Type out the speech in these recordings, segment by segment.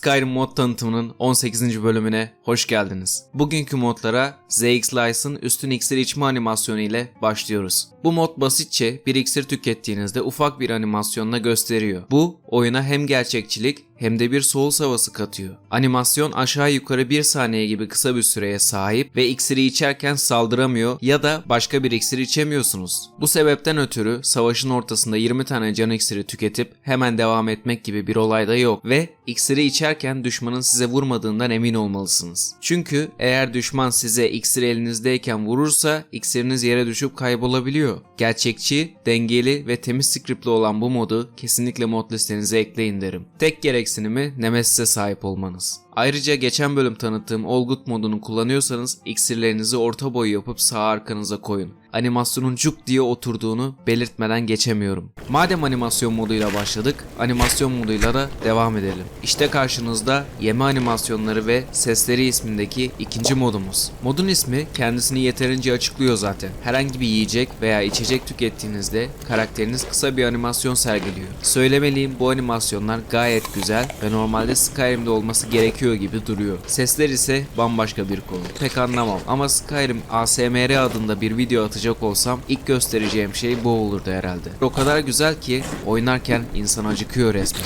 Skyrim mod tanıtımının 18. bölümüne hoş geldiniz. Bugünkü modlara ZX Lice'ın üstün iksir içme animasyonu ile başlıyoruz. Bu mod basitçe bir iksir tükettiğinizde ufak bir animasyonla gösteriyor. Bu oyuna hem gerçekçilik hem de bir soul havası katıyor. Animasyon aşağı yukarı 1 saniye gibi kısa bir süreye sahip ve iksiri içerken saldıramıyor ya da başka bir iksir içemiyorsunuz. Bu sebepten ötürü savaşın ortasında 20 tane can iksiri tüketip hemen devam etmek gibi bir olay da yok ve iksiri içerken düşmanın size vurmadığından emin olmalısınız. Çünkü eğer düşman size iksir elinizdeyken vurursa iksiriniz yere düşüp kaybolabiliyor. Gerçekçi, dengeli ve temiz scriptli olan bu modu kesinlikle mod listenize ekleyin derim. Tek gereksinimi Nemesis'e sahip olmanız. Ayrıca geçen bölüm tanıttığım Olgut modunu kullanıyorsanız iksirlerinizi orta boy yapıp sağ arkanıza koyun. Animasyonun cuk diye oturduğunu belirtmeden geçemiyorum. Madem animasyon moduyla başladık, animasyon moduyla da devam edelim. İşte karşınızda yeme animasyonları ve sesleri ismindeki ikinci modumuz. Modun ismi kendisini yeterince açıklıyor zaten. Herhangi bir yiyecek veya içecek tükettiğinizde karakteriniz kısa bir animasyon sergiliyor. Söylemeliyim bu animasyonlar gayet güzel ve normalde Skyrim'de olması gerekiyor gibi duruyor. Sesler ise bambaşka bir konu. Pek anlamam ama Skyrim ASMR adında bir video atacak olsam ilk göstereceğim şey bu olurdu herhalde. O kadar güzel ki oynarken insan acıkıyor resmen.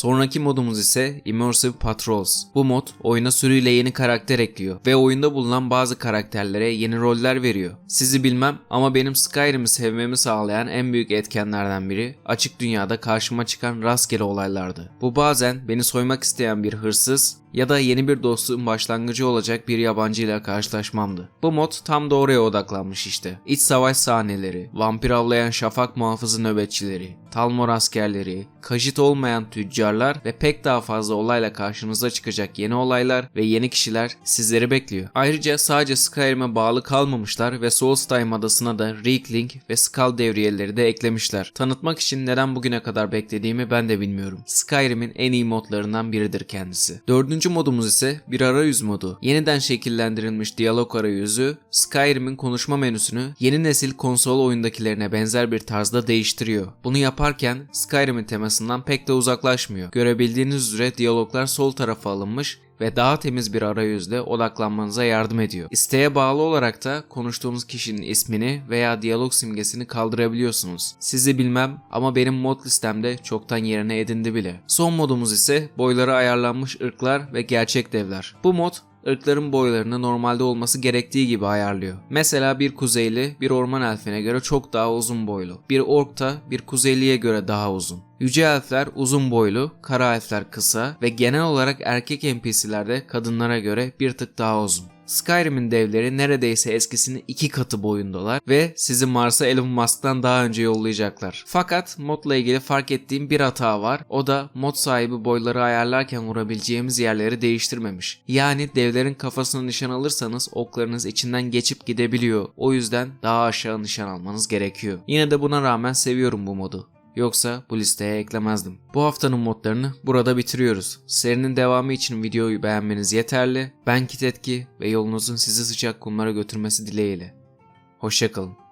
Sonraki modumuz ise Immersive Patrols. Bu mod oyuna sürüyle yeni karakter ekliyor ve oyunda bulunan bazı karakterlere yeni roller veriyor. Sizi bilmem ama benim Skyrim'i sevmemi sağlayan en büyük etkenlerden biri açık dünyada karşıma çıkan rastgele olaylardı. Bu bazen beni soymak isteyen bir hırsız ya da yeni bir dostluğun başlangıcı olacak bir yabancıyla karşılaşmamdı. Bu mod tam da oraya odaklanmış işte. İç savaş sahneleri, vampir avlayan şafak muhafızı nöbetçileri, Talmor askerleri, kajit olmayan tüccarlar ve pek daha fazla olayla karşınıza çıkacak yeni olaylar ve yeni kişiler sizleri bekliyor. Ayrıca sadece Skyrim'e bağlı kalmamışlar ve Solstheim adasına da Reekling ve Skull devriyeleri de eklemişler. Tanıtmak için neden bugüne kadar beklediğimi ben de bilmiyorum. Skyrim'in en iyi modlarından biridir kendisi. Dördüncü modumuz ise bir arayüz modu. Yeniden şekillendirilmiş diyalog arayüzü Skyrim'in konuşma menüsünü yeni nesil konsol oyundakilerine benzer bir tarzda değiştiriyor. Bunu yaparken Skyrim'in temasından pek de uzaklaşmıyor. Görebildiğiniz üzere diyaloglar sol tarafa alınmış ve daha temiz bir arayüzle odaklanmanıza yardım ediyor. İsteğe bağlı olarak da konuştuğunuz kişinin ismini veya diyalog simgesini kaldırabiliyorsunuz. Sizi bilmem ama benim mod listemde çoktan yerine edindi bile. Son modumuz ise boyları ayarlanmış ırklar ve gerçek devler. Bu mod ırkların boylarını normalde olması gerektiği gibi ayarlıyor. Mesela bir kuzeyli bir orman elfine göre çok daha uzun boylu. Bir ork da bir kuzeyliye göre daha uzun. Yüce elfler uzun boylu, kara elfler kısa ve genel olarak erkek NPC'lerde kadınlara göre bir tık daha uzun. Skyrim'in devleri neredeyse eskisinin iki katı boyundalar ve sizi Mars'a Elon Musk'tan daha önce yollayacaklar. Fakat modla ilgili fark ettiğim bir hata var. O da mod sahibi boyları ayarlarken vurabileceğimiz yerleri değiştirmemiş. Yani devlerin kafasına nişan alırsanız oklarınız içinden geçip gidebiliyor. O yüzden daha aşağı nişan almanız gerekiyor. Yine de buna rağmen seviyorum bu modu. Yoksa bu listeye eklemezdim. Bu haftanın modlarını burada bitiriyoruz. Serinin devamı için videoyu beğenmeniz yeterli. Ben Kitetki ve yolunuzun sizi sıcak kumlara götürmesi dileğiyle. Hoşçakalın.